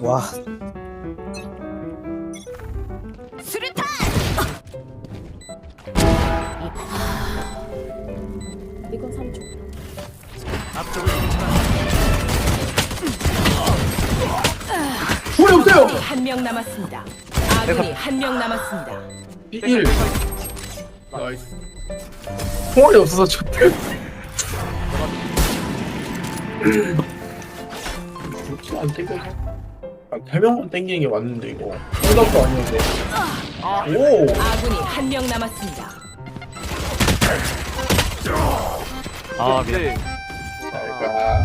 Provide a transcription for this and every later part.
와 수류탄! 이건 3초. 총이 없어요. 한 명 남았습니다. 아군이 한 명 남았습니다. 1. 나이스. 총알이 없어서 좋대. 좋지 안 땡겨 서. 한 3명만 땡기는 게 맞는데 이거. 생각도 아니었는데. 오. 아군이 한 명 남았습니다. 아 미안 네. 잘가.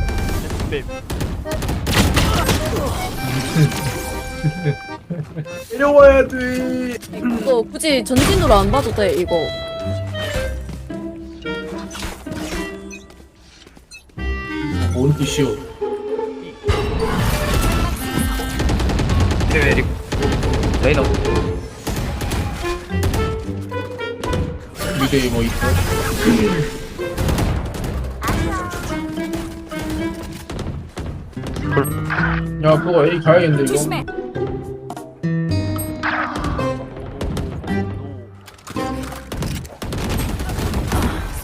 내려와야 돼. 이거 굳이 전진으로 안 봐도 돼, 이거. 뭔 뜻이오? 에릭 레이너 미래에 뭐 있어? 야, 그거 A 가야겠는데 이거. 조심해.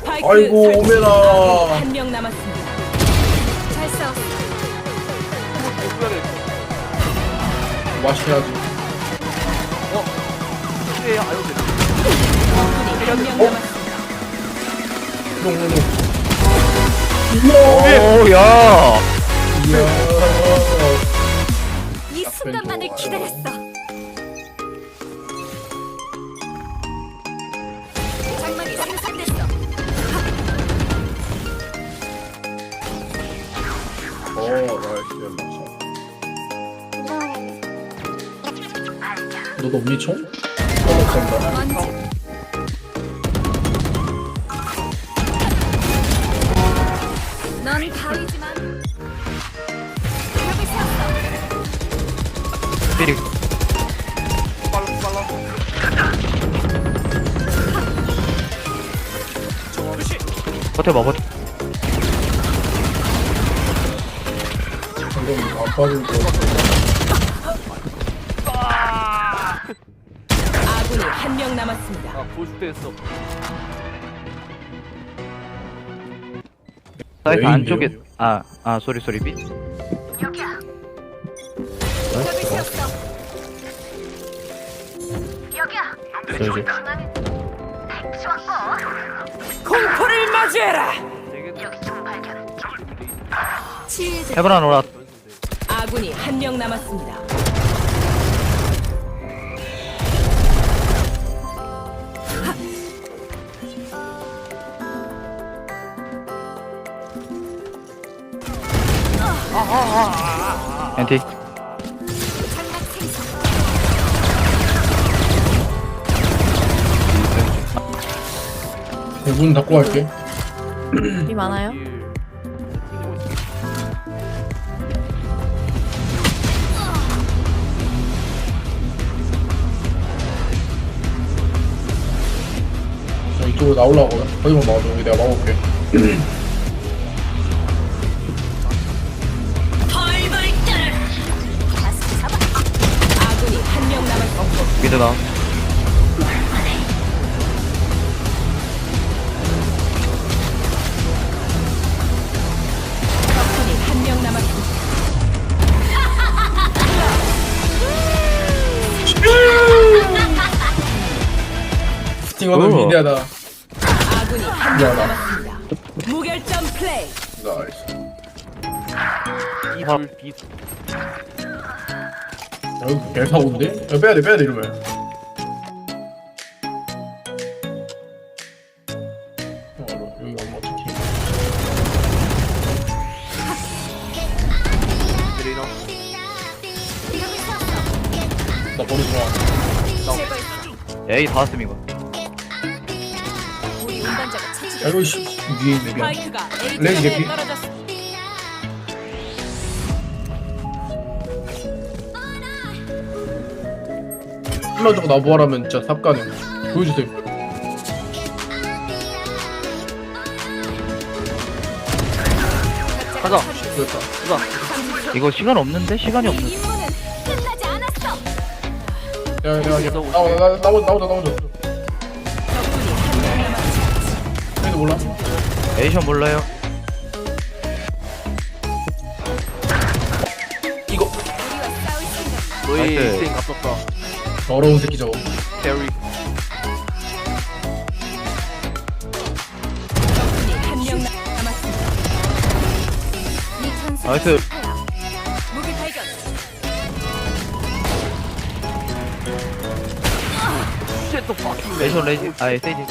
스파이크 아이고, 설치. 오메라. 아군이 한명 남았습니다. 맛있게 하지. 예, 아유, 네. 롱롱롱. 오야 이야. 이 순간만을 기다렸어. 너도 없니 총? 어, 간다. 먼지. 넌 가위지만 벽을 세웠어. 에릭 빨라, 빨라. 버텨봐 버텨 방금 안 빠진 거. 아군이 한 명 남았습니다. 아, 보여줄 때 했어. 사이트? 안쪽에 아아 소리 소리 비 벽을 세웠어. 저기. 공포를 마주해라. 되게 치유제. 해보라 노라 아군이 한 명 남았습니다. 엔티 네, 문 닫고 갈게. 이 많아요? 자, 이쪽으로 나오려고. 거기만 막아줘. 여기 내가 막아볼게. 미드 나 적군이 한 명 남았습니다. 스팅어는 어. 위대하다. 아군이 한명 미안하다. 남았습니다. 무결점 플레이. 나이스. 이불 비 야, 여기 개사고인데? 야, 빼야돼, 빼야돼, 이러면. 어, 여기 가면 어떡해. 드레이너. 나 버리지 마. 에이 다 왔음 이거 우리 운반자가 처치. 야, 이거 씨, 위에 A 레이지 지점에 개피? 정도 나부하라면 진짜 삽가능. 보여주세요. 가자. 됐다. 가자. 이거 시간 없는데 시간이 없는데 임무는 야, 야, 야, 나와, 나, 나오자, 나오자, 나오자. 적군이 한명 남았습니다. 얘도 몰라? 에이션 몰라요 이거 너희 나이스. 인생 갚았다. 더러운 새끼 저거. 캐리. 적군이 한명 남았습니다. 나이스 무기 발견. 쉣, 또 fucking 에이션 레이지 아 세이지.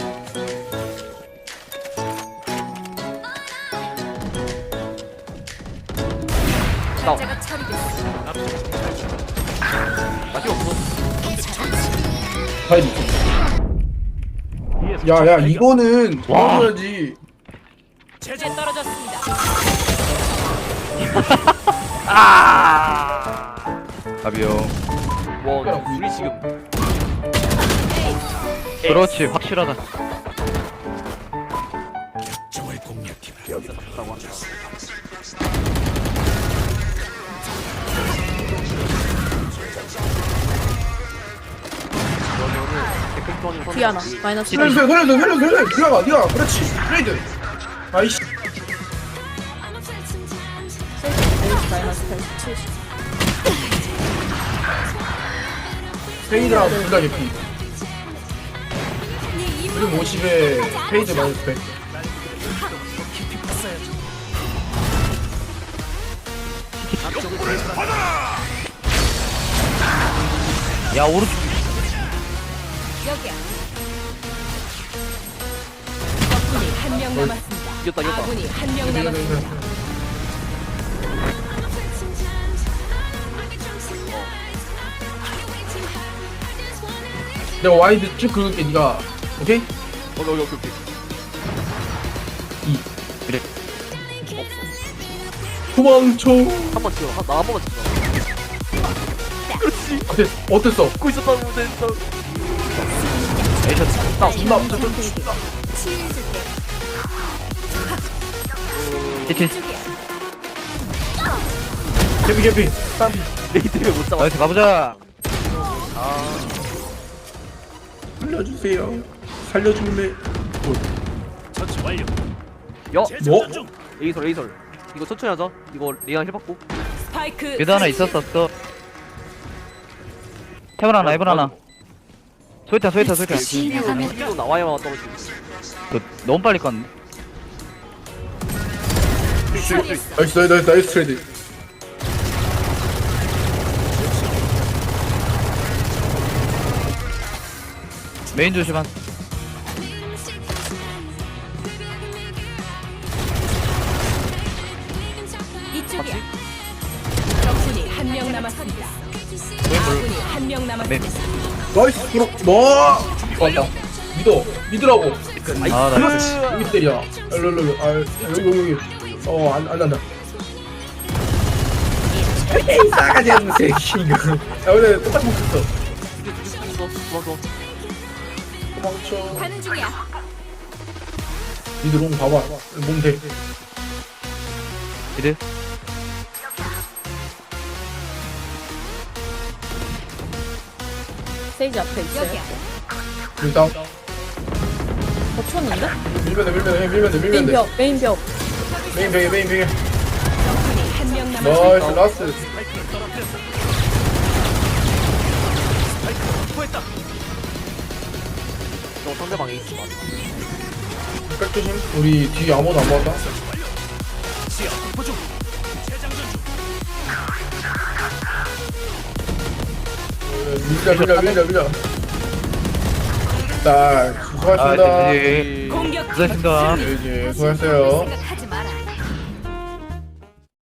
제가 파이드. 야, 야, 이거는 도와줘야지. 제재 떨어졌습니다. 가비요. 원, 우리 지금. 그렇지 확실하다 뒤하나 마이너스 살려주세요, 살려주세요, 살려주세요, 살려주세요. 니가, 니가, 그렇지. 트레이드. 아이씨. 마이너스 70 페이드랑 둘다 개피. 그리고 50에 페이드 마이너스 100. 야 오른쪽 여기야. 적군이 한 명 남았습니다. 이겼다, 이겼다. 아군이 한 명 남았습니다. 내가 와이드 쭉 긁을게, 니가. 오케이? 오케이, 오케이, 오케이. 그래 도망쳐. 한번 치워. 한- 나한 번만 치워. 그렇지. 어땠, 어땠어? 듣고 있었다고 됐어. 에이션 나 존나, 존나, 존나. 히트 개피, 개피. 땀피. 레이 때문에 못 잡아. 나이스 가보자 살려주세요. 살려줄래? 야, 뭐? 레이설, 레이설. 이거 천천히 하자. 이거 레이한 힐 받고. 스파이크 미드 하나 있었었어 태블 하나 에븐 하나 소이타 소이타 소이타 또 나와야만 떨어지고. 그 너무 빨리 껐네 나이스, 나이스, 나이스, 나이스 트레이드. 메인 조심한 이쪽이야. 적군이 한 명 남았습니다. 아군이 한 명 남았습니다. 나이스, 그럼, 뭐? 맞다. 믿어, 믿으라고. 아 나이스 여기 때려. 아, 여기, 여기, 여기. 어, 안, 안 난다. 에이, 싸가지 없는 새끼, 이거. 야, 근데 똑같이 죽었어. 도망쳐. 가는 중이야. 니들 롱 봐봐. 몸 대. 미드 세이지 앞에 있어요 여기야. 일단, 거쳤는데? 밀면 돼, 밀면 돼, 밀면 돼, 밀면 메인 돼. 벽 메인 벽 메인 베개, 메인 베개. 적군이 한명 나이스, 남았습니다. 라스트. 저 상대방에 있어. 백 조심. 우리 뒤 아무도 안 봤다. 밀자, 밀자, 밀자, 밀자. 딱, 수고하셨습니다. 아 이제 공격 고생했습니다 네, 이제 수고하셨어요. 생각하지.